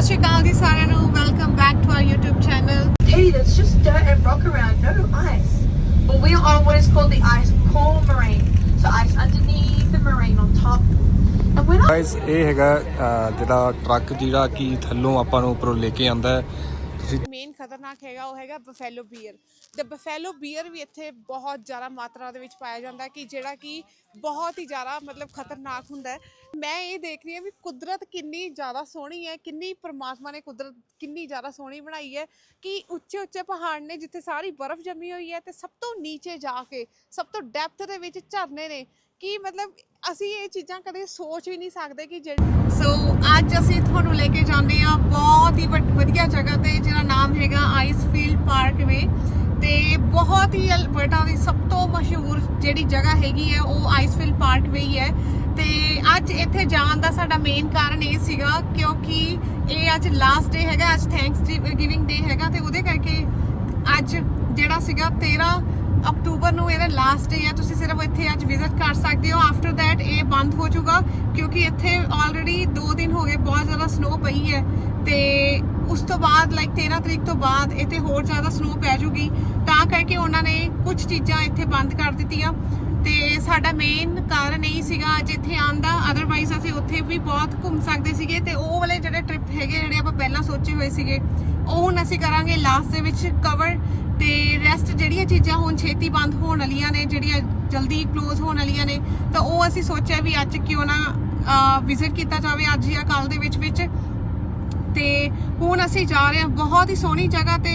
ਸਤਿ ਸ਼੍ਰੀ ਅਕਾਲ ਜੀ ਸਾਰਿਆਂ ਨੂੰ welcome back to our YouTube channel Hey, that's just dirt and rock around, no ice. Well, we're on what is called the ice core moraine. So ice underneath the moraine on top. And when I guys ਇਹ ਹੈਗਾ ਜਿਹੜਾ truck ਜਿਹੜਾ ਕਿ ਥੱਲੋਂ ਆਪਾਂ ਨੂੰ ਉੱਪਰੋਂ ਲੈ ਕੇ ਆਂਦਾ ਹੈ ਮੇਨ ਖਤਰਨਾਕ ਹੈਗਾ, ਉਹ ਹੈਗਾ ਬਫੈਲੋ ਬੀਅਰ ਤੇ ਬਫੈਲੋ ਬੀਅਰ ਵੀ ਇੱਥੇ ਬਹੁਤ ਜ਼ਿਆਦਾ ਮਾਤਰਾ ਦੇ ਵਿੱਚ ਪਾਇਆ ਜਾਂਦਾ ਕਿ ਜਿਹੜਾ ਕਿ ਬਹੁਤ ਹੀ ਜ਼ਿਆਦਾ ਮਤਲਬ ਖਤਰਨਾਕ ਹੁੰਦਾ ਮੈਂ ਇਹ ਦੇਖ ਰਹੀ ਹਾਂ ਵੀ ਕੁਦਰਤ ਕਿੰਨੀ ਜ਼ਿਆਦਾ ਸੋਹਣੀ ਹੈ, ਕਿੰਨੀ ਪ੍ਰਮਾਤਮਾ ਨੇ ਕੁਦਰਤ ਕਿੰਨੀ ਜ਼ਿਆਦਾ ਸੋਹਣੀ ਬਣਾਈ ਹੈ ਕਿ ਉੱਚੇ ਉੱਚੇ ਪਹਾੜ ਨੇ ਜਿੱਥੇ ਸਾਰੀ ਬਰਫ਼ ਜੰਮੀ ਹੋਈ ਹੈ ਤੇ ਸਭ ਤੋਂ ਨੀਚੇ ਜਾ ਕੇ, ਸਭ ਤੋਂ ਡੈਪਥ ਦੇ ਵਿੱਚ ਝਰਨੇ ਨੇ ਕਿ ਮਤਲਬ ਅਸੀਂ ਇਹ ਚੀਜ਼ਾਂ ਕਦੇ ਸੋਚ ਵੀ ਨਹੀਂ ਸਕਦੇ ਕਿ ਜਿਹੜੀ ਸੋ ਅੱਜ ਅਸੀਂ ਤੁਹਾਨੂੰ ਲੈ ਕੇ ਜਾਂਦੇ ਆ ਬਹੁਤ ਹੀ ਵੱਡ- ਵਧੀਆ ਜਗ੍ਹਾ ਤੇ, ਜਿਹਦਾ ਨਾਮ ਹੈਗਾ ਆਈਸਫੀਲਡ ਪਾਰਕਵੇ ਤੇ ਬਹੁਤ ਹੀ ਅਲਬਰਟਾ ਦੀ ਸਭ ਤੋਂ ਮਸ਼ਹੂਰ ਜਿਹੜੀ ਜਗ੍ਹਾ ਹੈਗੀ ਹੈ, ਉਹ ਆਈਸਫੀਲਡ ਪਾਰਕਵੇ ਹੀ ਹੈ। ਤੇ ਅੱਜ ਇੱਥੇ ਜਾਣ ਦਾ ਸਾਡਾ ਮੇਨ ਕਾਰਨ ਇਹ ਸੀਗਾ ਕਿਉਂਕਿ ਇਹ ਅੱਜ ਲਾਸਟ ਡੇ ਹੈਗਾ, ਅੱਜ ਥੈਂਕਸ ਗਿਵਿੰਗ ਡੇ ਹੈਗਾ ਤੇ ਉਹਦੇ ਕਰਕੇ ਅੱਜ ਜਿਹੜਾ ਸੀਗਾ 13 ਅਕਤੂਬਰ ਨੂੰ ਇਹਦਾ ਲਾਸਟ ਡੇ ਹੈ, ਤੁਸੀਂ ਸਿਰਫ ਇੱਥੇ ਅੱਜ ਵਿਜ਼ਿਟ ਕਰ ਸਕਦੇ ਹੋ। ਆਫਟਰ ਥੈਟ ਇਹ ਬੰਦ ਹੋ ਜਾਊਗਾ, ਕਿਉਂਕਿ ਇੱਥੇ ਆਲਰੇਡੀ 2 ਦਿਨ ਹੋ ਗਏ, ਬਹੁਤ ਜ਼ਿਆਦਾ ਸਨੋ ਪਈ ਹੈ। ਤੇ ਉਸ ਤੋਂ ਬਾਅਦ ਲਾਈਕ 13 ਤਰੀਕ ਤੋਂ ਬਾਅਦ ਇੱਥੇ ਹੋਰ ਜ਼ਿਆਦਾ ਸਨੋ ਪੈ ਜੂਗੀ ਤਾਂ ਕਰਕੇ ਉਹਨਾਂ ਨੇ ਕੁਝ ਚੀਜ਼ਾਂ ਇੱਥੇ ਬੰਦ ਕਰ ਦਿੱਤੀਆਂ। ਤੇ ਸਾਡਾ ਮੇਨ ਕਾਰਨ ਇਹ ਸੀਗਾ ਅੱਜ ਇੱਥੇ ਆਉਣ ਦਾ ਅਦਰਵਾਈਜ਼ ਅਸੀਂ ਉੱਥੇ ਵੀ ਬਹੁਤ ਘੁੰਮ ਸਕਦੇ ਸੀਗੇ। ਤੇ ਉਹ ਵਾਲੇ ਜਿਹੜੇ ਟ੍ਰਿਪ ਹੈਗੇ, ਜਿਹੜੇ ਆਪਾਂ ਪਹਿਲਾਂ ਸੋਚੇ ਹੋਏ ਸੀਗੇ ਉਹ ਹੁਣ ਅਸੀਂ ਕਰਾਂਗੇ ਲਾਸਟ ਦੇ ਵਿੱਚ ਕਵਰ ਤੇ ਰੈਸਟ ਜਿਹੜੀਆਂ ਚੀਜ਼ਾਂ ਹੁਣ ਛੇਤੀ ਬੰਦ ਹੋਣ ਵਾਲੀਆਂ ਨੇ, ਜਿਹੜੀਆਂ ਜਲਦੀ ক্লোਜ਼ ਹੋਣ ਵਾਲੀਆਂ ਨੇ, ਤਾਂ ਉਹ ਅਸੀਂ ਸੋਚਿਆ ਵੀ ਅੱਜ ਕਿਉਂ ਨਾ ਵਿਜ਼ਿਟ ਕੀਤਾ ਜਾਵੇ ਅੱਜ ਜਾਂ ਕੱਲ ਦੇ ਵਿੱਚ ਵਿੱਚ। ਤੇ ਹੁਣ ਅਸੀਂ ਜਾ ਰਹੇ ਹਾਂ, ਬਹੁਤ ਹੀ ਸੋਹਣੀ ਜਗ੍ਹਾ ਤੇ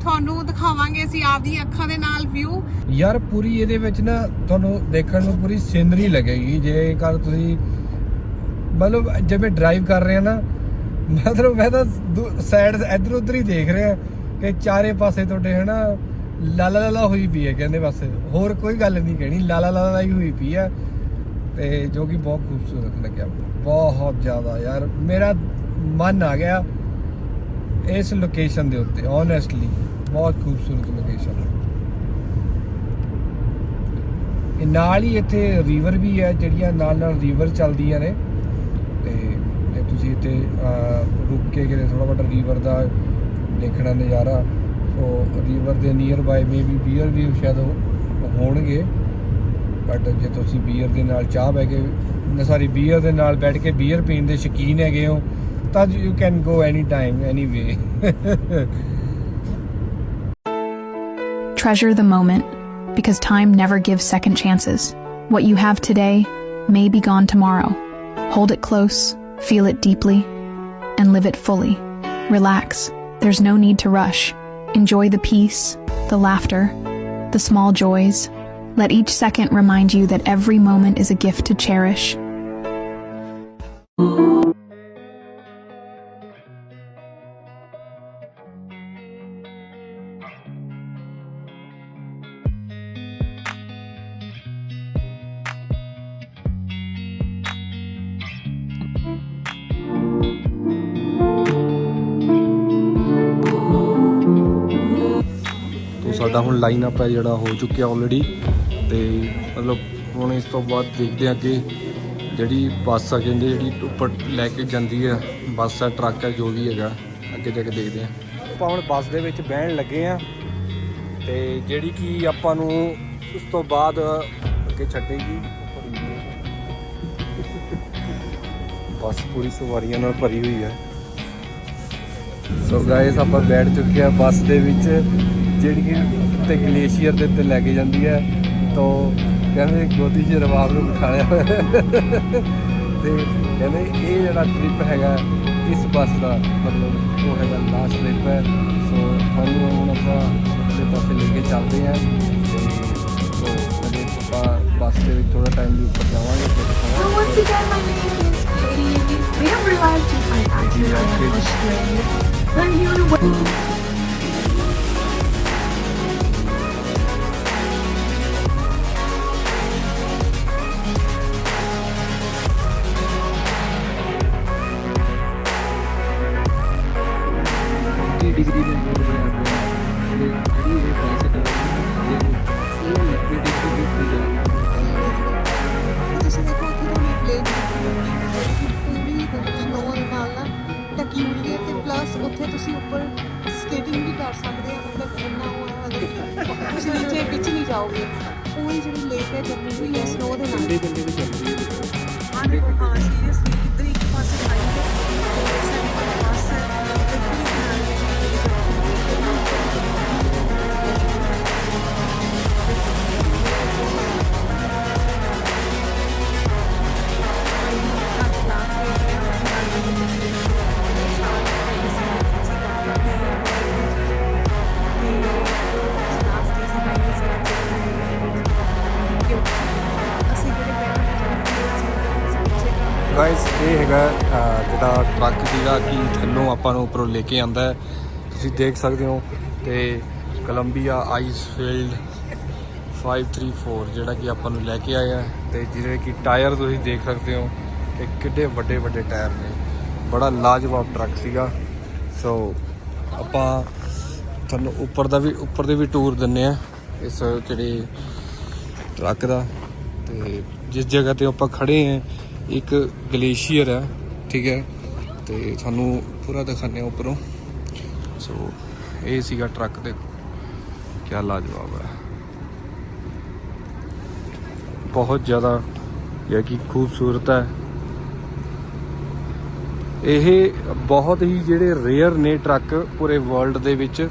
ਤੁਹਾਨੂੰ ਦਿਖਾਵਾਂਗੇ ਅਸੀਂ ਆਪਦੀ ਅੱਖਾਂ ਦੇ ਨਾਲ ਵਿਊ ਯਾਰ ਪੂਰੀ ਇਹਦੇ ਵਿੱਚ ਨਾ ਤੁਹਾਨੂੰ ਦੇਖਣ ਨੂੰ ਪੂਰੀ ਸੀਨਰੀ ਲੱਗੇਗੀ, ਜੇਕਰ ਤੁਸੀਂ ਮਤਲਬ ਜਿਵੇਂ ਡਰਾਈਵ ਕਰ ਰਹੇ ਆ ਨਾ ਮਤਲਬ ਮੈਂ ਤਾਂ ਸਾਈਡ ਇੱਧਰ ਉੱਧਰ ਹੀ ਦੇਖ ਰਿਹਾ ਕਿ ਚਾਰੇ ਪਾਸੇ ਤੁਹਾਡੇ ਹਨਾ ਲਾਲਾ ਲਾਲਾ ਹੋਈ ਪਈ ਹੈ ਕਹਿੰਦੇ ਬਸ ਹੋਰ ਕੋਈ ਗੱਲ ਨਹੀਂ ਕਹਿਣੀ, ਲਾਲਾ ਲਾਲਾ ਹੀ ਹੋਈ ਪਈ ਹੈ ਤੇ ਜੋ ਕਿ ਬਹੁਤ ਖੂਬਸੂਰਤ ਲੱਗਿਆ। ਬਹੁਤ ਜ਼ਿਆਦਾ ਯਾਰ, ਮੇਰਾ ਮਨ ਆ ਗਿਆ ਇਸ ਲੋਕੇਸ਼ਨ ਦੇ ਉੱਤੇ ਓਨੈਸਟਲੀ ਬਹੁਤ ਖੂਬਸੂਰਤ ਲੋਕੇਸ਼ਨ ਹੈ। ਇਹ ਨਾਲ ਹੀ ਇੱਥੇ ਰਿਵਰ ਵੀ ਹੈ, ਜਿਹੜੀਆਂ ਨਾਲ ਨਾਲ ਰਿਵਰ ਚੱਲਦੀਆਂ ਨੇ ਤੇ ਤੁਸੀਂ ਇੱਥੇ ਰੁਕ ਕੇ ਕਿਤੇ ਥੋੜਾ ਬਹੁਤਾ ਰਿਵਰ ਦਾ ਦੇਖਣਾ ਨਜ਼ਾਰਾ ਸੋ ਰਿਵਰ ਦੇ ਨੀਅਰ ਬਾਈ ਮੇ ਬੀਅਰ ਵੀ ਸ਼ਾਇਦ ਹੋਣਗੇ ਬਟ ਜੇ ਤੁਸੀਂ ਬੀਅਰ ਦੇ ਨਾਲ ਚਾਹ ਬੈ ਕੇ ਸੌਰੀ ਬੀਅਰ ਦੇ ਨਾਲ ਬੈਠ ਕੇ ਬੀਅਰ ਪੀਣ ਦੇ ਸ਼ੌਕੀਨ ਹੈਗੇ ਹੋ ਤਾਂ you can go any time any way Treasure the moment, because time never gives second chances. What you have today may be gone tomorrow. Hold it close, feel it deeply, and live it fully. Relax, there's no need to rush. Enjoy the peace, the laughter, the small joys. Let each second remind you that every moment is a gift to cherish. ਸਾਡਾ ਹੁਣ line up ਹੈ ਜਿਹੜਾ ਹੋ ਚੁੱਕਿਆ already ਤੇ ਮਤਲਬ ਹੁਣ ਇਸ ਤੋਂ ਬਾਅਦ ਦੇਖਦੇ ਹਾਂ ਕਿ ਜਿਹੜੀ ਬੱਸ ਆ, ਕਹਿੰਦੇ ਜਿਹੜੀ ਉੱਪਰ ਲੈ ਕੇ ਜਾਂਦੀ ਹੈ ਬੱਸ ਹੈ ਟਰੱਕ ਹੈ ਜੋ ਵੀ ਹੈਗਾ, ਅੱਗੇ ਜਾ ਕੇ ਦੇਖਦੇ ਹਾਂ। ਆਪਾਂ ਹੁਣ ਬੱਸ ਦੇ ਵਿੱਚ ਬਹਿਣ ਲੱਗੇ ਆ ਤੇ ਜਿਹੜੀ ਕਿ ਆਪਾਂ ਨੂੰ ਉਸ ਤੋਂ ਬਾਅਦ ਅੱਗੇ ਛੱਡੇਗੀ। ਬੱਸ ਪੂਰੀ ਸਵਾਰੀਆਂ ਨਾਲ ਭਰੀ ਹੋਈ ਹੈ। ਸੋ ਗਾਇਸ ਆਪਾਂ ਬੈਠ ਚੁੱਕੇ ਆ ਬੱਸ ਦੇ ਵਿੱਚ। ਜਿਹੜੀ ਤੇ ਗਲੇਸ਼ੀਅਰ ਦੇ ਉੱਤੇ ਲੈ ਕੇ ਜਾਂਦੀ ਹੈ ਤੋਂ ਕਹਿੰਦੇ ਗੋਦੀ 'ਚ ਰਵਾਬ ਨੂੰ ਬਿਠਾਇਆ। ਤੇ ਕਹਿੰਦੇ ਇਹ ਜਿਹੜਾ ਟ੍ਰਿਪ ਹੈਗਾ ਇਸ ਬੱਸ ਦਾ ਮਤਲਬ ਉਹ ਹੈਗਾ ਲਾਸਟ ਟ੍ਰਿਪ ਹੈ ਸੋ ਤੁਹਾਨੂੰ ਹੁਣ ਆਪਾਂ ਅਗਲੇ ਪਾਸੇ ਲੈ ਕੇ ਚੱਲਦੇ ਹਾਂ ਸੋ ਅਜੇ ਆਪਾਂ ਬੱਸ ਦੇ ਵਿੱਚ ਥੋੜਾ ਟਾਈਮ ਦੀ ਉੱਪਰ ਜਾਵਾਂਗੇ ਫਿਰ. We have realized to Australia. I'm here to ਜਾਓਗੇ ਪੂਰੀ ਜਿਹੜੀ ਲੇਕ ਹੈ ਜੰਮੀ ਹੋਈ ਹੈ ਸਨੋ ਦੇ ਨਾਲ ਕੰਡੇ ਕੰਡੇ ਤੇ ਚੱਲ ਰਹੀ ਹੈ ਹਾਂ ਦੇਖੋ ਹਾਂ ਜਿਹੜਾ ਕਿ ਥੱਲੋਂ ਆਪਾਂ ਨੂੰ ਉੱਪਰੋਂ ਲੈ ਕੇ ਆਂਦਾ ਹੈ। ਤੁਸੀਂ ਦੇਖ ਸਕਦੇ ਹੋ ਤੇ ਕੋਲੰਬੀਆ ਆਈਸ ਫੀਲਡ 534 ਜਿਹੜਾ ਕਿ ਆਪਾਂ ਨੂੰ ਲੈ ਕੇ ਆਇਆ ਹੈ। ਤੇ ਜਿਹਦੇ ਕਿ ਟਾਇਰ ਤੁਸੀਂ ਦੇਖ ਸਕਦੇ ਹੋ ਕਿ ਕਿੱਡੇ ਵੱਡੇ ਵੱਡੇ ਟਾਇਰ ਨੇ। ਬੜਾ ਲਾਜਵਾਬ ਟਰੱਕ ਸੀਗਾ। ਸੋ ਆਪਾਂ ਤੁਹਾਨੂੰ ਉੱਪਰ ਦਾ ਵੀ, ਉੱਪਰ ਦੇ ਵੀ ਟੂਰ ਦਿੰਨੇ ਆ ਇਸ ਜਿਹੜੇ ਟਰੱਕ ਦਾ। ਤੇ ਜਿਸ ਜਗ੍ਹਾ ਤੇ ਆਪਾਂ ਖੜੇ ਆ ਇੱਕ ਗਲੇਸ਼ੀਅਰ ਹੈ, ਠੀਕ ਹੈ। ਤੇ ਤੁਹਾਨੂੰ ਪੂਰਾ ਦਿਖਾਣੇ ਆ ਉੱਪਰੋਂ। ਸੋ ਇਹ ਸੀਗਾ ਟਰੱਕ ਦੇ ਕੀ ਲਾਜਵਾਬ ਹੈ। ਬਹੁਤ ਜ਼ਿਆਦਾ ਇਹ ਕਿ ਖੂਬਸੂਰਤ ਹੈ। ਇਹ ਬਹੁਤ ਹੀ ਜਿਹੜੇ ਰੇਅਰ ਨੇ ਟਰੱਕ ਪੂਰੇ ਵਰਲਡ ਦੇ ਵਿੱਚ।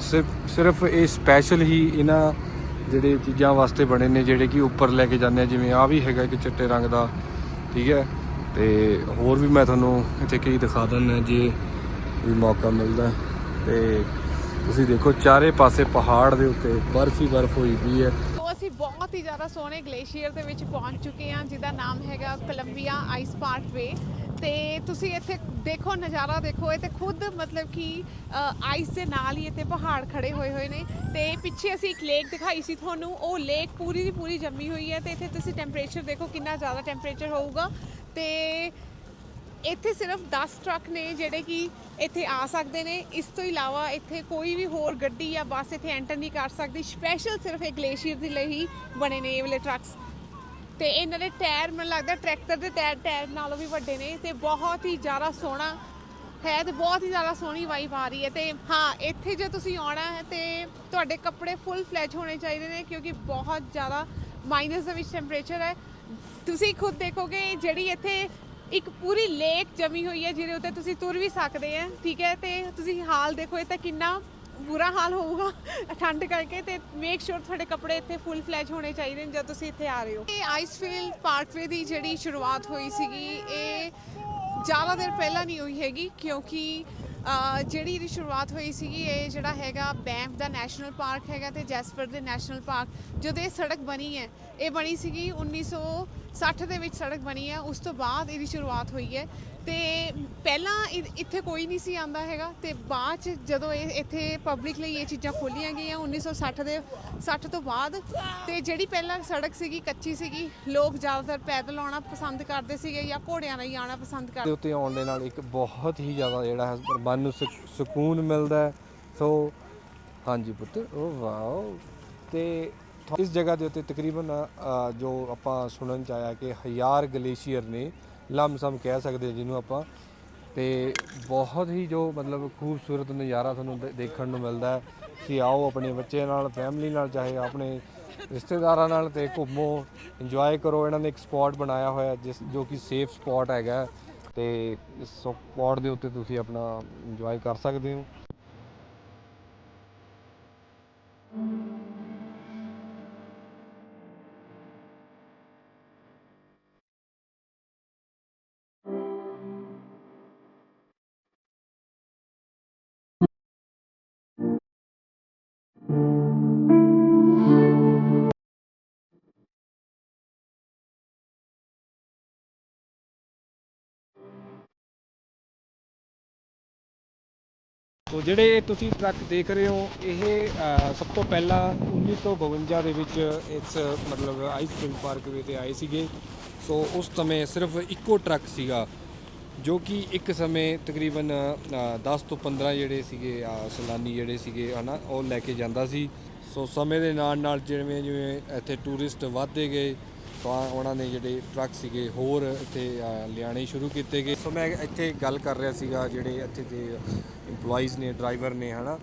ਸਿਰਫ ਸਿਰਫ ਇਹ ਸਪੈਸ਼ਲ ਹੀ ਇਹਨਾਂ ਜਿਹੜੇ ਚੀਜ਼ਾਂ ਵਾਸਤੇ ਬਣੇ ਨੇ, ਜਿਹੜੇ ਕਿ ਉੱਪਰ ਲੈ ਕੇ ਜਾਂਦੇ ਆ। ਜਿਵੇਂ ਆ ਵੀ ਹੈਗਾ ਇੱਕ ਚਿੱਟੇ ਰੰਗ ਦਾ, ਠੀਕ ਹੈ। ਤੇ ਹੋਰ ਵੀ ਮੈਂ ਤੁਹਾਨੂੰ ਇੱਥੇ ਕਈ ਦਿਖਾ ਦਿੰਦਾ ਜੇ ਵੀ ਮੌਕਾ ਮਿਲਦਾ। ਤੇ ਤੁਸੀਂ ਦੇਖੋ ਚਾਰੇ ਪਾਸੇ ਪਹਾੜ ਦੇ ਉੱਤੇ ਬਰਫ਼ ਹੀ ਬਰਫ਼ ਹੋਈ ਵੀ ਹੈ। ਸੋ ਅਸੀਂ ਬਹੁਤ ਹੀ ਜ਼ਿਆਦਾ ਸੋਹਣੇ ਗਲੇਸ਼ੀਅਰ ਦੇ ਵਿੱਚ ਪਹੁੰਚ ਚੁੱਕੇ ਹਾਂ, ਜਿਹਦਾ ਨਾਮ ਹੈਗਾ ਕੋਲੰਬੀਆ ਆਈਸ ਪਾਰਕ ਵੇ ਤੇ ਤੁਸੀਂ ਇੱਥੇ ਦੇਖੋ ਨਜ਼ਾਰਾ ਦੇਖੋ, ਇਹ ਤੇ ਖੁਦ ਮਤਲਬ ਕਿ ਆਈਸ ਦੇ ਨਾਲ ਹੀ ਇੱਥੇ ਪਹਾੜ ਖੜੇ ਹੋਏ ਹੋਏ ਨੇ। ਤੇ ਪਿੱਛੇ ਅਸੀਂ ਇੱਕ ਲੇਕ ਦਿਖਾਈ ਸੀ ਤੁਹਾਨੂੰ, ਉਹ ਲੇਕ ਪੂਰੀ ਦੀ ਪੂਰੀ ਜੰਮੀ ਹੋਈ ਹੈ ਤੇ ਇੱਥੇ ਤੁਸੀਂ ਟੈਂਪਰੇਚਰ ਦੇਖੋ ਕਿੰਨਾ ਜ਼ਿਆਦਾ ਟੈਂਪਰੇਚਰ ਹੋਊਗਾ। ਤੇ ਇੱਥੇ ਸਿਰਫ 10 ਟਰੱਕ ਨੇ ਜਿਹੜੇ ਕਿ ਇੱਥੇ ਆ ਸਕਦੇ ਨੇ। ਇਸ ਤੋਂ ਇਲਾਵਾ ਇੱਥੇ ਕੋਈ ਵੀ ਹੋਰ ਗੱਡੀ ਜਾਂ ਬੱਸ ਇੱਥੇ ਐਂਟਰ ਨਹੀਂ ਕਰ ਸਕਦੀ। ਸਪੈਸ਼ਲ ਸਿਰਫ ਇਹ ਗਲੇਸ਼ੀਅਰ ਦੇ ਲਈ ਹੀ ਬਣੇ ਨੇ ਇਹ ਵਾਲੇ ਟਰੱਕਸ। ਤੇ ਇਹਨਾਂ ਦੇ ਟਾਇਰ ਮੈਨੂੰ ਲੱਗਦਾ ਟਰੈਕਟਰ ਦੇ ਟਾਇਰ ਟਾਇਰ ਨਾਲੋਂ ਵੀ ਵੱਡੇ ਨੇ ਤੇ ਬਹੁਤ ਹੀ ਜ਼ਿਆਦਾ ਸੋਹਣਾ ਹੈ ਤੇ ਬਹੁਤ ਹੀ ਜ਼ਿਆਦਾ ਸੋਹਣੀ ਵਾਈਬ ਆ ਰਹੀ ਹੈ ਤੇ ਹਾਂ, ਇੱਥੇ ਜੇ ਤੁਸੀਂ ਆਉਣਾ ਹੈ ਤੇ ਤੁਹਾਡੇ ਕੱਪੜੇ ਫੁੱਲ ਫਲੈਜ ਹੋਣੇ ਚਾਹੀਦੇ ਨੇ ਕਿਉਂਕਿ ਬਹੁਤ ਜ਼ਿਆਦਾ ਮਾਈਨਸ ਦੇ ਵਿੱਚ ਟੈਂਪਰੇਚਰ ਹੈ। ਤੁਸੀਂ ਖੁਦ ਦੇਖੋਗੇ, ਜਿਹੜੀ ਇੱਥੇ ਇੱਕ ਪੂਰੀ ਲੇਕ ਜਮੀ ਹੋਈ ਹੈ, ਜਿਹਦੇ ਉੱਤੇ ਤੁਸੀਂ ਤੁਰ ਵੀ ਸਕਦੇ ਆ ਠੀਕ ਹੈ? ਤੇ ਤੁਸੀਂ ਹਾਲ ਦੇਖੋ, ਇਹ ਤਾਂ ਕਿੰਨਾ ਬੁਰਾ ਹਾਲ ਹੋਊਗਾ ਠੰਡ ਕਰਕੇ ਤੇ ਮੇਕ ਸ਼ੋਰ ਤੁਹਾਡੇ ਕੱਪੜੇ ਇੱਥੇ ਫੁੱਲ ਫਲੈਜ ਹੋਣੇ ਚਾਹੀਦੇ ਨੇ ਜਦ ਤੁਸੀਂ ਇੱਥੇ ਆ ਰਹੇ ਹੋ। ਇਹ ਆਈਸਫੀਲਡ ਪਾਰਕਵੇ ਦੀ ਜਿਹੜੀ ਸ਼ੁਰੂਆਤ ਹੋਈ ਸੀਗੀ, ਇਹ ਜ਼ਿਆਦਾ ਦੇਰ ਪਹਿਲਾਂ ਨਹੀਂ ਹੋਈ ਹੈਗੀ, ਕਿਉਂਕਿ ਜਿਹੜੀ ਇਹਦੀ ਸ਼ੁਰੂਆਤ ਹੋਈ ਸੀਗੀ, ਇਹ ਜਿਹੜਾ ਹੈਗਾ ਬੈਂਫ ਦਾ ਨੈਸ਼ਨਲ ਪਾਰਕ ਹੈਗਾ ਤੇ ਜੈਸਪਰ ਦੇ ਨੈਸ਼ਨਲ ਪਾਰਕ, ਜਦੋਂ ਇਹ ਸੜਕ ਬਣੀ ਹੈ ਇਹ ਬਣੀ ਸੀਗੀ 1960 ਦੇ ਵਿੱਚ ਸੜਕ ਬਣੀ ਹੈ ਉਸ ਤੋਂ ਬਾਅਦ ਇਹਦੀ ਸ਼ੁਰੂਆਤ ਹੋਈ ਹੈ। ਤੇ ਪਹਿਲਾਂ ਇ- ਇੱਥੇ ਕੋਈ ਨਹੀਂ ਸੀ ਆਂਦਾ ਹੈਗਾ ਤੇ ਬਾਅਦ ਚ ਜਦੋਂ ਇਹ ਇੱਥੇ ਪਬਲਿਕ ਲਈ ਇਹ ਚੀਜ਼ਾਂ ਖੋਲੀਆਂ ਗਈਆਂ 1960 ਦੇ 60 ਤੋਂ ਬਾਅਦ, ਤੇ ਜਿਹੜੀ ਪਹਿਲਾਂ ਸੜਕ ਸੀਗੀ, ਕੱਚੀ ਸੀਗੀ, ਲੋਕ ਜ਼ਿਆਦਾਤਰ ਪੈਦਲ ਆਉਣਾ ਪਸੰਦ ਕਰਦੇ ਸੀਗੇ ਜਾਂ ਘੋੜਿਆਂ ਨਾਲ ਹੀ ਆਉਣਾ ਪਸੰਦ ਕਰਦੇ ਉੱਤੇ ਆਉਣ ਦੇ ਨਾਲ ਇੱਕ ਬਹੁਤ ਹੀ ਜ਼ਿਆਦਾ ਜਿਹੜਾ ਹੈ ਮਨ ਨੂੰ ਸੁਕ- ਸਕੂਨ ਮਿਲਦਾ ਸੋ ਹਾਂਜੀ ਪੁੱਤ ਉਹ ਵਾਓ। ਤੇ ਇਸ ਜਗ੍ਹਾ ਦੇ ਉੱਤੇ ਤਕਰੀਬਨ ਜੋ ਆਪਾਂ ਸੁਣਨ ਚ ਆਇਆ ਕਿ ਹਜ਼ਾਰ ਗਲੇਸ਼ੀਅਰ ਨੇ ਲਮਸਮ ਕਹਿ ਸਕਦੇ ਜਿਹਨੂੰ ਆਪਾਂ। ਤੇ ਬਹੁਤ ਹੀ ਜੋ ਮਤਲਬ ਖੂਬਸੂਰਤ ਨਜ਼ਾਰਾ ਤੁਹਾਨੂੰ ਦੇ- ਦੇਖਣ ਨੂੰ ਮਿਲਦਾ ਹੈ। ਤੁਸੀਂ ਆਓ ਆਪਣੇ ਬੱਚੇ ਨਾਲ ਫੈਮਿਲੀ ਨਾਲ, ਚਾਹੇ ਆਪਣੇ ਰਿਸ਼ਤੇਦਾਰਾਂ ਨਾਲ ਤੇ ਘੁੰਮੋ ਇੰਜੋਏ ਕਰੋ। ਇਹਨਾਂ ਨੇ ਇੱਕ ਸਪੌਟ ਬਣਾਇਆ ਹੋਇਆ, ਜਿਸ, ਜੋ ਕਿ ਸੇਫ ਸਪੌਟ ਹੈਗਾ। ਤੇ ਇਸ ਸਪੌਟ ਦੇ ਉੱਤੇ ਤੁਸੀਂ ਆਪਣਾ ਇੰਜੋਏ ਕਰ ਸਕਦੇ ਹੋ। ਸੋ ਜਿਹੜੇ ਤੁਸੀਂ ਟਰੱਕ ਦੇਖ ਰਹੇ ਹੋ ਇਹ ਸਭ ਤੋਂ ਪਹਿਲਾਂ 1952 ਦੇ ਵਿੱਚ ਇਸ ਮਤਲਬ ਆਈਸਫੀਲਡ ਪਾਰਕਵੇ ਤੇ ਆਏ ਸੀਗੇ। ਸੋ ਉਸ ਸਮੇਂ ਸਿਰਫ ਇੱਕੋ ਟਰੱਕ ਸੀਗਾ ਜੋ ਕਿ ਇੱਕ ਸਮੇਂ ਤਕਰੀਬਨ ਅ, 10 ਤੋਂ 15 ਜਿਹੜੇ ਸੀਗੇ ਅ, ਸੈਲਾਨੀ ਜਿਹੜੇ ਸੀਗੇ ਹਨਾ ਉਹ ਲੈ ਕੇ ਜਾਂਦਾ ਸੀ। ਸੋ ਸਮੇਂ ਦੇ ਨਾਲ ਨਾਲ ਜਿਵੇਂ ਜਿਵੇਂ ਇੱਥੇ ਟੂਰਿਸਟ ਵੱਧਦੇ ਗਏ ਤਾਂ ਉਹਨਾਂ ਨੇ ਜਿਹੜੇ ਟਰੱਕ ਸੀਗੇ ਹੋਰ ਇੱਥੇ ਅ, ਲਿਆਣੇ ਸ਼ੁਰੂ ਕੀਤੇ ਗਏ। ਸੋ ਮੈਂ ਇੱਥੇ ਗੱਲ ਕਰ ਰਿਹਾ ਸੀਗਾ ਜਿਹੜੇ ਇੱਥੇ ਦੇ EMPLOYEES ਨੇ ਡਰਾਈਵਰ ਨੇ ਹਨਾ?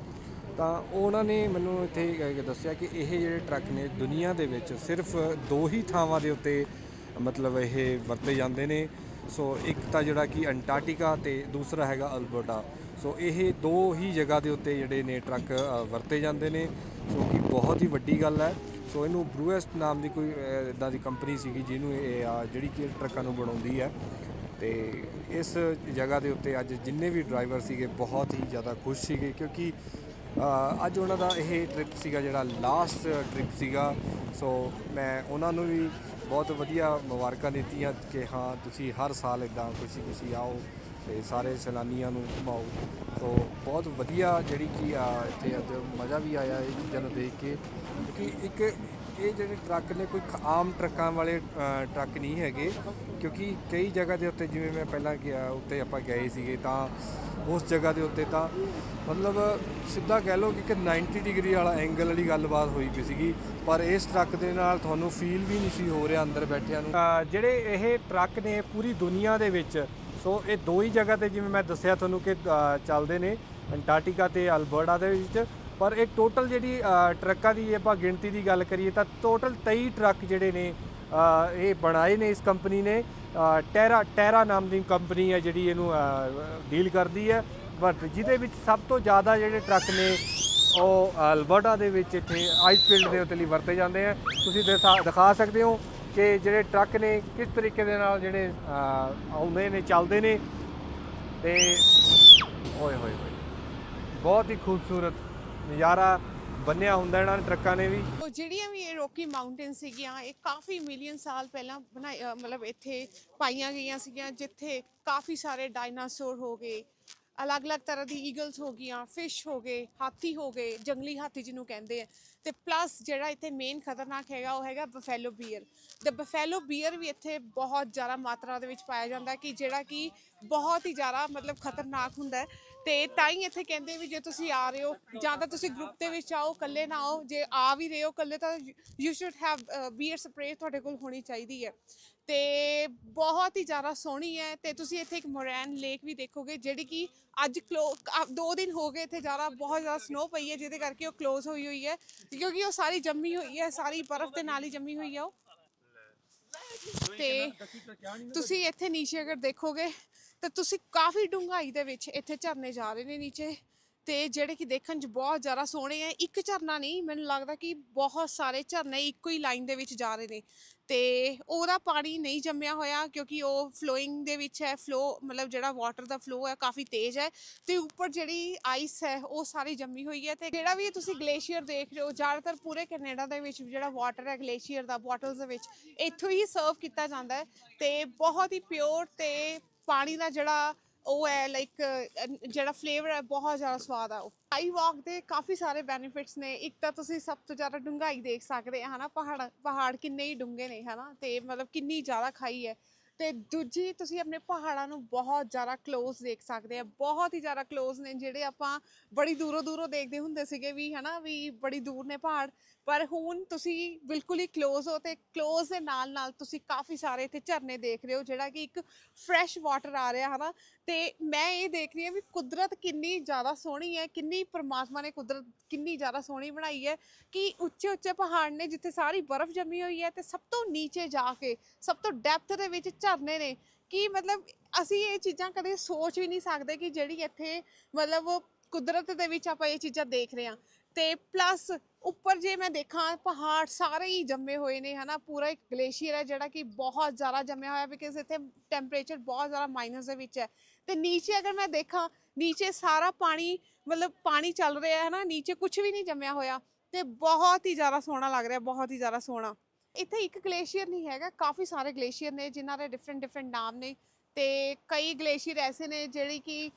ਤਾਂ ਉਹਨਾਂ ਨੇ ਮੈਨੂੰ ਇੱਥੇ ਦੱਸਿਆ ਕਿ ਇਹ ਜਿਹੜੇ ਟਰੱਕ ਨੇ ਦੁਨੀਆ ਦੇ ਵਿੱਚ ਸਿਰਫ ਦੋ ਹੀ ਥਾਵਾਂ ਦੇ ਉੱਤੇ ਮਤਲਬ ਇਹ ਵਰਤੇ ਜਾਂਦੇ ਨੇ। ਸੋ ਇੱਕ ਤਾਂ ਜਿਹੜਾ ਕਿ ਅੰਟਾਰਕਟਿਕਾ ਤੇ ਦੂਸਰਾ ਹੈਗਾ ਅਲਬਰਟਾ। ਸੋ ਇਹ ਦੋ ਹੀ ਜਗ੍ਹਾ ਦੇ ਉੱਤੇ ਜਿਹੜੇ ਨੇ ਟਰੱਕ ਵਰਤੇ ਜਾਂਦੇ ਨੇ। ਸੋ ਕਿ ਬਹੁਤ ਹੀ ਵੱਡੀ ਗੱਲ ਹੈ। ਸੋ ਇਹਨੂੰ ਬਰੂਐਸਟ ਨਾਮ ਦੀ ਕੋਈ ਇਦਾਂ ਦੀ ਕੰਪਨੀ ਸੀਗੀ ਜਿਹਨੂੰ ਇਹ, ਆ, ਜਿਹੜੀ ਕਿ ਟਰੱਕਾਂ ਨੂੰ ਬਣਾਉਂਦੀ ਹੈ। ਤੇ ਇਸ ਜਗ੍ਹਾ ਦੇ ਉੱਤੇ ਅੱਜ ਜਿੰਨੇ ਵੀ ਡਰਾਈਵਰ ਸੀਗੇ, ਬਹੁਤ ਹੀ ਜ਼ਿਆਦਾ ਖੁਸ਼ ਸੀਗੇ ਕਿਉਂਕਿ ਅੱਜ ਉਹਨਾਂ ਦਾ ਇਹ ਟ੍ਰਿਪ ਸੀਗਾ ਜਿਹੜਾ ਲਾਸਟ ਟ੍ਰਿਪ ਸੀਗਾ। ਸੋ ਮੈਂ ਉਹਨਾਂ ਨੂੰ ਵੀ ਬਹੁਤ ਵਧੀਆ ਮੁਬਾਰਕਾਂ ਦਿੱਤੀਆਂ ਕਿ ਹਾਂ, ਤੁਸੀਂ ਹਰ ਸਾਲ ਇਦਾਂ ਖੁਸ਼ੀ ਖੁਸ਼ੀ ਆਓ। ਤੇ ਸਾਰੇ ਸੈਲਾਨੀਆਂ ਨੂੰ ਘੁਮਾਓ। ਸੋ ਬਹੁਤ ਵਧੀਆ ਜਿਹੜੀ ਕਿ ਆ ਇੱਥੇ ਅੱਜ ਮਜ਼ਾ ਵੀ ਆਇਆ ਇਹ ਚੀਜ਼ਾਂ ਨੂੰ ਦੇਖ ਕੇ। ਕਿਉਂਕਿ ਇੱਕ ਇਹ ਜਿਹੜੇ ਟਰੱਕ ਨੇ ਕੋਈ ਖ- ਆਮ ਟਰੱਕਾਂ ਵਾਲੇ ਟਰੱਕ ਨਹੀਂ ਹੈਗੇ। ਕਿਉਂਕਿ ਕਈ ਜਗ੍ਹਾ ਦੇ ਉੱਤੇ ਜਿਵੇਂ ਮੈਂ ਪਹਿਲਾਂ ਗਿਆ ਉੱਤੇ ਆਪਾਂ ਗਏ ਸੀਗੇ ਤਾਂ ਉਸ ਜਗ੍ਹਾ ਦੇ ਉੱਤੇ ਤਾਂ ਮਤਲਬ ਸਿੱਧਾ ਕਹਿ ਲਓ ਕਿ ਇੱਕ 90 ਡਿਗਰੀ ਵਾਲਾ ਐਂਗਲ ਵਾਲੀ ਗੱਲਬਾਤ ਹੋਈ ਪਈ ਸੀਗੀ। ਪਰ ਇਸ ਟਰੱਕ ਦੇ ਨਾਲ ਤੁਹਾਨੂੰ ਫੀਲ ਵੀ ਨਹੀਂ ਸੀ ਹੋ ਰਿਹਾ ਅੰਦਰ ਬੈਠਿਆਂ ਨੂੰ। ਜਿਹੜੇ ਇਹ ਟਰੱਕ ਨੇ ਪੂਰੀ ਦੁਨੀਆ ਦੇ ਵਿੱਚ ਸੋ ਇਹ ਦੋ ਹੀ ਜਗ੍ਹਾ ਤੇ ਜਿਵੇਂ ਮੈਂ ਦੱਸਿਆ ਤੁਹਾਨੂੰ ਕਿ ਚੱਲਦੇ ਨੇ ਅੰਟਾਰਕਟਿਕਾ ਤੇ ਅਲਬਰਟਾ ਦੇ ਵਿੱਚ। ਪਰ ਇਹ ਟੋਟਲ ਜਿਹੜੀ ਟਰੱਕਾਂ ਦੀ ਆਪਾਂ ਗਿਣਤੀ ਦੀ ਗੱਲ ਕਰੀਏ ਤਾਂ ਟੋਟਲ 23 ਟਰੱਕ ਜਿਹੜੇ ਨੇ ਇਹ ਬਣਾਏ ਨੇ ਇਸ ਕੰਪਨੀ ਨੇ। ਟੈਰਾ ਟੈਰਾ ਨਾਮ ਦੀ ਕੰਪਨੀ ਹੈ ਜਿਹੜੀ ਇਹਨੂੰ ਡੀਲ ਕਰਦੀ ਹੈ। ਬਟ ਜਿਹਦੇ ਵਿੱਚ ਸਭ ਤੋਂ ਜ਼ਿਆਦਾ ਜਿਹੜੇ ਟਰੱਕ ਨੇ, ਉਹ ਅਲਬਰਟਾ ਦੇ ਵਿੱਚ ਇੱਥੇ ਆਈਸ ਫੀਲਡ ਦੇ ਉੱਤੇ ਲਈ ਵਰਤੇ ਜਾਂਦੇ ਆ। ਤੁਸੀਂ ਦਿਖਾ- ਦਿਖਾ ਸਕਦੇ ਹੋ ਕਿ ਜਿਹੜੇ ਟਰੱਕ ਨੇ ਕਿਸ ਤਰੀਕੇ ਦੇ ਨਾਲ ਜਿਹੜੇ ਆਉਂਦੇ ਨੇ, ਚੱਲਦੇ ਨੇ ਤੇ ਓਏ ਹੋਏ ਹੋਏ। ਬਹੁਤ ਹੀ ਖੂਬਸੂਰਤ ਨਜ਼ਾਰਾ ਬੰਨਿਆ ਹੁੰਦਾ ਇਹਨਾਂ ਟਰੱਕਾਂ ਨੇ ਵੀ। ਉਹ ਜਿਹੜੀਆਂ ਵੀ ਇਹ ਰੋਕੀ ਮਾਊਂਟੇਨ ਸੀਗੀਆਂ, ਇਹ ਕਾਫੀ ਮਿਲੀਅਨ ਸਾਲ ਪਹਿਲਾਂ ਬਣਾਈ ਮਤਲਬ ਇੱਥੇ ਪਾਈਆਂ ਗਈਆਂ ਸੀਗੀਆਂ, ਜਿੱਥੇ ਕਾਫੀ ਸਾਰੇ ਡਾਇਨਾਸੌਰ ਹੋ ਗਏ ਅਲੱਗ-ਅਲੱਗ ਤਰ੍ਹਾਂ ਦੀ ਈਗਲਸ ਹੋ ਗਈਆਂ ਫਿਸ਼ ਹੋ ਗਏ, ਹਾਥੀ ਹੋ ਗਏ, ਜੰਗਲੀ ਹਾਥੀ ਜਿਹਨੂੰ ਕਹਿੰਦੇ ਆ। ਤੇ ਪਲੱਸ ਜਿਹੜਾ ਇੱਥੇ ਮੇਨ ਖਤਰਨਾਕ ਹੈਗਾ, ਉਹ ਹੈਗਾ ਬਫੈਲੋ ਬੀਅਰ ਤੇ ਬਫੈਲੋ ਬੀਅਰ ਵੀ ਇੱਥੇ ਬਹੁਤ ਜ਼ਿਆਦਾ ਮਾਤਰਾ ਦੇ ਵਿੱਚ ਪਾਇਆ ਜਾਂਦਾ ਕਿ ਜਿਹੜਾ ਕਿ ਬਹੁਤ ਹੀ ਜ਼ਿਆਦਾ ਮਤਲਬ ਖਤਰਨਾਕ ਹੁੰਦਾ ਹੈ। ਤੇ ਤਾਂ ਹੀ ਇੱਥੇ ਕਹਿੰਦੇ ਵੀ ਜੇ ਤੁਸੀਂ ਆ ਰਹੇ ਹੋ, ਜਾਂ ਤਾਂ ਤੁਸੀਂ ਗਰੁੱਪ ਦੇ ਵਿੱਚ ਆਓ, ਇਕੱਲੇ ਨਾ ਆਓ। ਜੇ ਆ ਵੀ ਰਹੇ ਹੋ ਇਕੱਲੇ, ਤਾਂ you should have bear spray ਤੁਹਾਡੇ ਕੋਲ ਹੋਣੀ ਚਾਹੀਦੀ ਹੈ। ਤੇ ਬਹੁਤ ਹੀ ਜ਼ਿਆਦਾ ਸੋਹਣੀ ਹੈ ਤੇ ਤੁਸੀਂ ਇੱਥੇ ਇੱਕ ਮੋਰੈਨ ਲੇਕ ਵੀ ਦੇਖੋਗੇ, ਜਿਹੜੀ ਕਿ ਅੱਜ ਕਲੋ ਦੋ ਦਿਨ ਹੋ ਗਏ ਇੱਥੇ ਜ਼ਿਆਦਾ ਬਹੁਤ ਜ਼ਿਆਦਾ ਸਨੋ ਪਈ ਹੈ, ਜਿਹਦੇ ਕਰਕੇ ਉਹ ਕਲੋਜ਼ ਹੋਈ ਹੋਈ ਹੈ, ਕਿਉਂਕਿ ਉਹ ਸਾਰੀ ਜੰਮੀ ਹੋਈ ਹੈ, ਸਾਰੀ ਬਰਫ਼ ਦੇ ਨਾਲ ਹੀ ਜੰਮੀ ਹੋਈ ਹੈ ਉਹ। ਤੇ ਤੁਸੀਂ ਇੱਥੇ ਨੀਚੇ ਅਗਰ ਦੇਖੋਗੇ, ਤਾਂ ਤੁਸੀਂ ਕਾਫੀ ਡੂੰਘਾਈ ਦੇ ਵਿੱਚ ਇੱਥੇ ਝਰਨੇ ਜਾ ਰਹੇ ਨੇ ਨੀਚੇ। ਤੇ ਜਿਹੜੇ ਕਿ ਦੇਖਣ 'ਚ ਬਹੁਤ ਜ਼ਿਆਦਾ ਸੋਹਣੇ ਆ ਇੱਕ ਝਰਨਾ ਨਹੀਂ, ਮੈਨੂੰ ਲੱਗਦਾ ਕਿ ਬਹੁਤ ਸਾਰੇ ਝਰਨੇ ਇੱਕੋ ਹੀ ਲਾਈਨ ਦੇ ਵਿੱਚ ਜਾ ਰਹੇ ਨੇ। ਤੇ ਉਹਦਾ ਪਾਣੀ ਨਹੀਂ ਜੰਮਿਆ ਹੋਇਆ ਕਿਉਂਕਿ ਉਹ ਫਲੋਇੰਗ ਦੇ ਵਿੱਚ ਹੈ ਫਲੋ ਮਤਲਬ ਜਿਹੜਾ ਵਾਟਰ ਦਾ ਫਲੋ ਹੈ ਕਾਫੀ ਤੇਜ਼ ਹੈ ਤੇ ਉੱਪਰ ਜਿਹੜੀ ਆਈਸ ਹੈ ਉਹ ਸਾਰੀ ਜੰਮੀ ਹੋਈ ਹੈ ਤੇ ਜਿਹੜਾ ਵੀ ਤੁਸੀਂ ਗਲੇਸ਼ੀਅਰ ਦੇਖ ਰਹੇ ਹੋ, ਜ਼ਿਆਦਾਤਰ ਪੂਰੇ ਕੈਨੇਡਾ ਦੇ ਵਿੱਚ ਜਿਹੜਾ ਵਾਟਰ ਹੈ ਗਲੇਸ਼ੀਅਰ ਦਾ ਬੋਟਲਸ ਦੇ ਵਿੱਚ, ਇੱਥੋਂ ਹੀ ਸਰਵ ਕੀਤਾ ਜਾਂਦਾ ਹੈ ਤੇ ਬਹੁਤ ਹੀ ਪਿਓਰ ਤੇ ਪਾਣੀ ਦਾ ਜਿਹੜਾ ਉਹ ਹੈ ਲਾਈਕ ਜਿਹੜਾ ਫਲੇਵਰ ਹੈ, ਬਹੁਤ ਜ਼ਿਆਦਾ ਸਵਾਦ ਆ ਉਹ। ਆਈ ਵਾਕ ਦੇ ਕਾਫੀ ਸਾਰੇ ਬੈਨੀਫਿਟਸ ਨੇ। ਇੱਕ ਤਾਂ ਤੁਸੀਂ ਸਭ ਤੋਂ ਜ਼ਿਆਦਾ ਡੂੰਘਾਈ ਦੇਖ ਸਕਦੇ ਆ, ਹਨਾ? ਪਹਾੜ ਪਹਾੜ ਕਿੰਨੇ ਹੀ ਡੂੰਘੇ ਨੇ, ਹਨਾ? ਤੇ ਮਤਲਬ ਕਿੰਨੀ ਜ਼ਿਆਦਾ ਖਾਈ ਹੈ। ਤੇ ਦੂਜੀ ਤੁਸੀਂ ਆਪਣੇ ਪਹਾੜਾਂ ਨੂੰ ਬਹੁਤ ਜ਼ਿਆਦਾ ক্লোਜ਼ ਦੇਖ ਸਕਦੇ ਆ, ਬਹੁਤ ਹੀ ਜ਼ਿਆਦਾ ক্লোਜ਼ ਨੇ ਜਿਹੜੇ ਆਪਾਂ ਬੜੀ ਦੂਰੋਂ ਦੂਰੋਂ ਦੇਖਦੇ ਹੁੰਦੇ ਸੀਗੇ ਵੀ ਹਨਾ, ਵੀ ਬੜੀ ਦੂਰ ਨੇ ਪਹਾੜ। ਪਰ ਹੁਣ ਤੁਸੀਂ ਬਿਲਕੁਲ ਹੀ ক্লোਜ਼ ਹੋ ਤੇ ক্লোਜ਼ ਦੇ ਨਾਲ ਨਾਲ ਤੁਸੀਂ ਕਾਫੀ ਸਾਰੇ ਇੱਥੇ ਝਰਨੇ ਦੇਖ ਰਹੇ ਹੋ, ਜਿਹੜਾ ਕਿ ਇੱਕ ਫਰੈਸ਼ ਵਾਟਰ ਆ ਰਿਹਾ, ਹਨਾ। ਤੇ ਮੈਂ ਇਹ ਦੇਖ ਰਹੀ ਹਾਂ ਵੀ ਕੁਦਰਤ ਕਿੰਨੀ ਜ਼ਿਆਦਾ ਸੋਹਣੀ ਹੈ, ਕਿੰਨੀ ਪਰਮਾਤਮਾ ਨੇ ਕੁਦਰਤ ਕਿੰਨੀ ਜ਼ਿਆਦਾ ਸੋਹਣੀ ਬਣਾਈ ਹੈ ਕਿ ਉੱਚੇ ਉੱਚੇ ਪਹਾੜ ਨੇ ਜਿੱਥੇ ਸਾਰੀ ਬਰਫ਼ ਜੰਮੀ ਹੋਈ ਹੈ ਤੇ ਸਭ ਤੋਂ ਨੀਚੇ ਜਾ ਕੇ, ਸਭ ਤੋਂ ਡੈਪਥ ਦੇ ਵਿੱਚ ਝਰਨੇ ਨੇ, ਕਿ ਮਤਲਬ ਅਸੀਂ ਇਹ ਚੀਜ਼ਾਂ ਕਦੇ ਸੋਚ ਵੀ ਨਹੀਂ ਸਕਦੇ ਕਿ ਜਿਹੜੀ ਇੱਥੇ ਮਤਲਬ ਕੁਦਰਤ ਦੇ ਵਿੱਚ ਆਪਾਂ ਇਹ ਚੀਜ਼ਾਂ ਦੇਖ ਰਹੇ ਹਾਂ। ਤੇ ਪਲੱਸ ਉੱਪਰ ਜੇ ਮੈਂ ਦੇਖਾਂ, ਪਹਾੜ ਸਾਰੇ ਹੀ ਜੰਮੇ ਹੋਏ ਨੇ, ਹਨਾ, ਪੂਰਾ ਇੱਕ ਗਲੇਸ਼ੀਅਰ ਹੈ ਜਿਹੜਾ ਕਿ ਬਹੁਤ ਜ਼ਿਆਦਾ ਜੰਮਿਆ ਹੋਇਆ ਬਿਕਾਜ਼ ਇੱਥੇ ਟੈਂਪਰੇਚਰ ਬਹੁਤ ਜ਼ਿਆਦਾ ਮਾਈਨਸ ਦੇ ਵਿੱਚ ਹੈ। ਤੇ ਨੀਚੇ ਅਗਰ ਮੈਂ ਦੇਖਾਂ, ਨੀਚੇ ਸਾਰਾ ਪਾਣੀ ਮਤਲਬ ਪਾਣੀ ਚੱਲ ਰਿਹਾ ਹੈ ਨਾ ਨੀਚੇ ਕੁਝ ਵੀ ਨਹੀਂ ਜੰਮਿਆ ਹੋਇਆ। ਤੇ ਬਹੁਤ ਹੀ ਜ਼ਿਆਦਾ ਸੋਹਣਾ ਲੱਗ ਰਿਹਾ, ਬਹੁਤ ਹੀ ਜ਼ਿਆਦਾ ਸੋਹਣਾ। ਇੱਥੇ ਇੱਕ ਗਲੇਸ਼ੀਅਰ ਨਹੀਂ ਹੈਗਾ, ਕਾਫੀ ਸਾਰੇ ਗਲੇਸ਼ੀਅਰ ਨੇ ਜਿਨ੍ਹਾਂ ਦੇ ਡਿਫਰੈਂਟ ਡਿਫਰੈਂਟ ਨਾਮ ਨੇ ਤੇ ਕਈ ਗਲੇਸ਼ੀਅਰ ਐਸੇ ਨੇ ਜਿਹੜੇ ਕਿ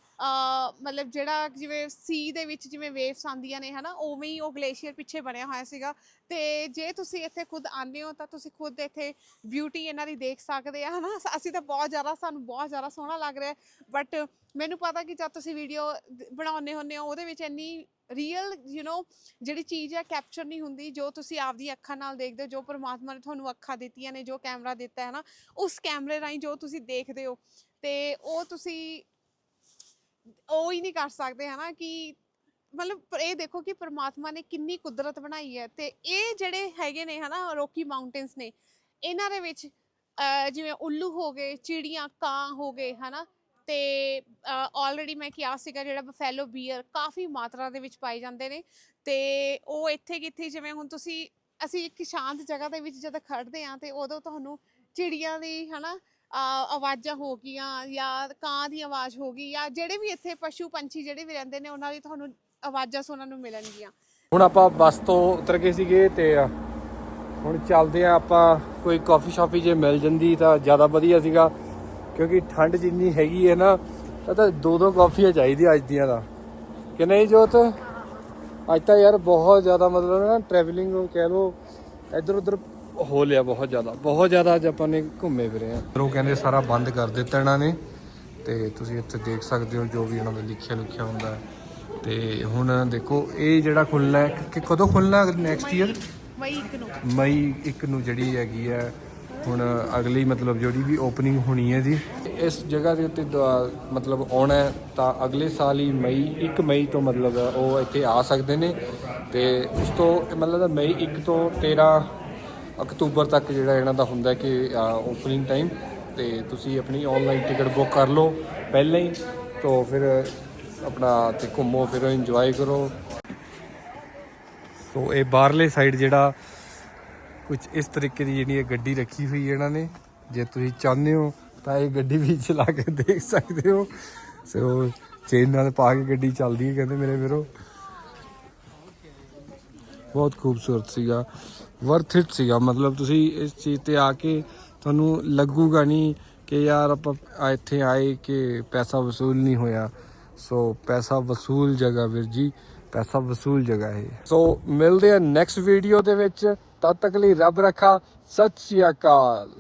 ਮਤਲਬ ਜਿਹੜਾ ਜਿਵੇਂ ਸੀ ਦੇ ਵਿੱਚ ਜਿਵੇਂ ਵੇਵਸ ਆਉਂਦੀਆਂ ਨੇ, ਹਨਾ, ਉਵੇਂ ਹੀ ਉਹ ਗਲੇਸ਼ੀਅਰ ਪਿੱਛੇ ਬਣਿਆ ਹੋਇਆ ਸੀਗਾ। ਤੇ ਜੇ ਤੁਸੀਂ ਇੱਥੇ ਖੁਦ ਆਉਂਦੇ ਹੋ ਤਾਂ ਤੁਸੀਂ ਖੁਦ ਇੱਥੇ ਬਿਊਟੀ ਇਹਨਾਂ ਦੀ ਦੇਖ ਸਕਦੇ ਆ, ਹਨਾ। ਅਸੀਂ ਤਾਂ ਬਹੁਤ ਜ਼ਿਆਦਾ, ਸਾਨੂੰ ਬਹੁਤ ਜ਼ਿਆਦਾ ਸੋਹਣਾ ਲੱਗ ਰਿਹਾ ਬਟ ਮੈਨੂੰ ਪਤਾ ਕਿ ਜਦ ਤੁਸੀਂ ਵੀਡੀਓ ਬਣਾਉਂਦੇ ਹੁੰਦੇ ਹੋ, ਉਹਦੇ ਵਿੱਚ ਇੰਨੀ ਰੀਅਲ ਯੂ نو ਜਿਹੜੀ ਚੀਜ਼ ਹੈ ਕੈਪਚਰ ਨਹੀਂ ਹੁੰਦੀ ਜੋ ਤੁਸੀਂ ਆਪਦੀ ਅੱਖਾਂ ਨਾਲ ਦੇਖਦੇ ਹੋ ਜੋ ਪ੍ਰਮਾਤਮਾ ਨੇ ਤੁਹਾਨੂੰ ਅੱਖਾਂ ਦਿੱਤੀਆਂ ਨੇ ਜੋ ਕੈਮਰਾ ਦਿੱਤਾ ਹੈ ਨਾ ਉਸ ਕੈਮਰੇ ਰਾਹੀਂ ਜੋ ਤੁਸੀਂ ਦੇਖਦੇ ਹੋ ਤੇ ਉਹ ਤੁਸੀਂ ਉਹ ਹੀ ਨਹੀਂ ਕਰ ਸਕਦੇ ਹਨਾ ਕਿ ਮਤਲਬ ਇਹ ਦੇਖੋ ਕਿ ਪ੍ਰਮਾਤਮਾ ਨੇ ਕਿੰਨੀ ਕੁਦਰਤ ਬਣਾਈ ਹੈ ਤੇ ਇਹ ਜਿਹੜੇ ਹੈਗੇ ਨੇ ਹਨਾ ਰੋਕੀ ਮਾਊਂਟੇਨਸ ਨੇ ਇਹਨਾਂ ਦੇ ਵਿੱਚ ਅਹ, ਜਿਵੇਂ ਉੱਲੂ ਹੋ ਗਏ ਚਿੜੀਆਂ ਕਾਂ ਹੋ ਗਏ ਹਨਾ ਤੇ ਆਲਰੇਡੀ ਮੈਂ ਕਿਹਾ ਸੀਗਾ ਜਿਹੜਾ ਬਫੈਲੋ ਬੀਅਰ ਕਾਫੀ ਮਾਤਰਾ ਦੇ ਵਿੱਚ ਪਾਏ ਜਾਂਦੇ ਨੇ ਤੇ ਉਹ ਇੱਥੇ ਕਿੱਥੇ ਜਿਵੇਂ ਹੁਣ ਤੁਸੀਂ, ਅਸੀਂ ਇੱਕ ਸ਼ਾਂਤ ਜਗ੍ਹਾ ਦੇ ਵਿੱਚ ਜਦ ਖੜਦੇ ਆ ਤੇ ਉਦੋਂ ਤੁਹਾਨੂੰ ਚਿੜੀਆਂ ਦੀ ਹਨਾ ਆਵਾਜ਼ਾਂ ਹੋ ਗਈਆਂ ਜਾਂ ਕਾਂ ਦੀ ਆਵਾਜ਼ ਹੋ ਗਈ ਜਾਂ ਜਿਹੜੇ ਵੀ ਇੱਥੇ ਪਸ਼ੂ ਪੰਛੀ ਜਿਹੜੇ ਵੀ ਰਹਿੰਦੇ ਨੇ ਉਹਨਾਂ ਦੀ ਤੁਹਾਨੂੰ ਆਵਾਜ਼ਾਂ ਸੁਣਨ ਨੂੰ ਮਿਲਣਗੀਆਂ। ਹੁਣ ਆਪਾਂ ਬੱਸ ਤੋਂ ਉਤਰ ਗਏ ਸੀਗੇ ਤੇ ਹੁਣ ਚੱਲਦੇ ਆ ਆਪਾਂ ਕੋਈ ਕਾਫੀ ਸ਼ਾਪੀ ਜੇ ਮਿਲ ਜਾਂਦੀ ਤਾਂ ਜ਼ਿਆਦਾ ਵਧੀਆ ਸੀਗਾ। ਕਿਉਂਕਿ ਠੰਡ ਜਿੰਨੀ ਹੈਗੀ ਹੈ ਨਾ ਤਾਂ ਦੋ ਦੋ ਕਾਫੀਆਂ ਚਾਹੀਦੀਆਂ ਅੱਜ ਦੀਆਂ ਦਾ ਕਿ ਨਹੀਂ ਜੋਤ? ਅੱਜ ਤਾਂ ਯਾਰ ਬਹੁਤ ਜ਼ਿਆਦਾ ਮਤਲਬ ਨਾ ਟਰੈਵਲਿੰਗ ਕਹਿ ਲੋ ਇੱਧਰ ਉੱਧਰ ਹੋ ਲਿਆ ਬਹੁਤ ਜ਼ਿਆਦਾ। ਬਹੁਤ ਜ਼ਿਆਦਾ ਅੱਜ ਆਪਾਂ ਨੇ ਘੁੰਮੇ ਫਿਰੇ ਆ। ਉਹ ਕਹਿੰਦੇ ਸਾਰਾ ਬੰਦ ਕਰ ਦਿੱਤਾ ਇਹਨਾਂ ਨੇ। ਤੇ ਤੁਸੀਂ ਇੱਥੇ ਦੇਖ ਸਕਦੇ ਹੋ ਜੋ ਵੀ ਇਹਨਾਂ ਦਾ ਲਿਖਿਆ ਲਿਖਿਆ ਹੁੰਦਾ ਤੇ ਹੁਣ ਦੇਖੋ ਇਹ ਜਿਹੜਾ ਖੁੱਲਣਾ ਹੈ ਕਿ ਕਦੋਂ ਖੁੱਲਣਾ ਨੈਕਸਟ ਈਅਰ ਮਈ ਇੱਕ ਨੂੰ। ਮਈ 1 ਨੂੰ ਜਿਹੜੀ ਹੈਗੀ ਹੈ ਹੁਣ ਅਗਲੀ ਮਤਲਬ ਜਿਹੜੀ ਵੀ ਓਪਨਿੰਗ ਹੋਣੀ ਹੈ ਜੀ ਇਸ ਜਗ੍ਹਾ ਦੇ ਉੱਤੇ ਦੁਆ- ਮਤਲਬ ਆਉਣਾ ਤਾਂ ਅਗਲੇ ਸਾਲ ਹੀ ਮਈ 1 ਮਈ ਤੋਂ ਮਤਲਬ ਉਹ ਇੱਥੇ ਆ ਸਕਦੇ ਨੇ, ਤੇ ਉਸ ਤੋਂ ਮਤਲਬ ਮਈ 1 ਤੋਂ 13 ਅਕਤੂਬਰ ਤੱਕ ਜਿਹੜਾ ਇਹਨਾਂ ਦਾ ਹੁੰਦਾ ਕਿ ਓਪਨਿੰਗ ਟਾਈਮ ਤੇ ਤੁਸੀਂ ਆਪਣੀ ਆਨਲਾਈਨ ਟਿਕਟ ਬੁੱਕ ਕਰ ਲਓ ਪਹਿਲਾਂ ਹੀ, ਤੋਂ ਫਿਰ ਆਪਣਾ ਤੇ ਘੁੰਮੋ, ਫਿਰੋ ਇੰਜੋਏ ਕਰੋ। ਸੋ ਇਹ ਬਾਹਰਲੇ ਸਾਈਡ ਜਿਹੜਾ ਕੁਝ ਇਸ ਤਰੀਕੇ ਦੀ ਜਿਹੜੀ ਇਹ ਗੱਡੀ ਰੱਖੀ ਹੋਈ ਹੈ ਇਹਨਾਂ ਨੇ, ਜੇ ਤੁਸੀਂ ਚਾਹੁੰਦੇ ਹੋ ਤਾਂ ਇਹ ਗੱਡੀ ਵੀ ਚਲਾ ਕੇ ਦੇਖ ਸਕਦੇ ਹੋ। ਸੋ ਚੇਨ ਨਾਲ ਪਾ ਕੇ ਗੱਡੀ ਚੱਲਦੀ ਹੈ ਕਹਿੰਦੇ ਮੇਰੇ ਵੀਰੋ। ਬਹੁਤ ਖੂਬਸੂਰਤ ਸੀਗਾ ਵਰਥ ਇਟ ਸੀਗਾ। ਮਤਲਬ ਤੁਸੀਂ ਇਸ ਚੀਜ਼ ਤੇ ਆ ਕੇ ਤੁਹਾਨੂੰ ਲੱਗੂਗਾ ਨਹੀਂ ਕਿ ਯਾਰ ਆਪਾਂ ਇੱਥੇ ਆਏ ਕਿ ਪੈਸਾ ਵਸੂਲ ਨਹੀਂ ਹੋਇਆ। ਸੋ ਪੈਸਾ ਵਸੂਲ ਜਗ੍ਹਾ ਵੀਰ ਜੀ। ਪੈਸਾ ਵਸੂਲ ਜਗ੍ਹਾ ਹੈ। ਸੋ ਮਿਲਦੇ ਆ ਨੈਕਸਟ ਵੀਡੀਓ ਦੇ ਵਿੱਚ। ਤਦ ਤੱਕ ਲਈ ਰੱਬ ਰੱਖਾ, ਸਤਿ ਸ਼੍ਰੀ ਅਕਾਲ।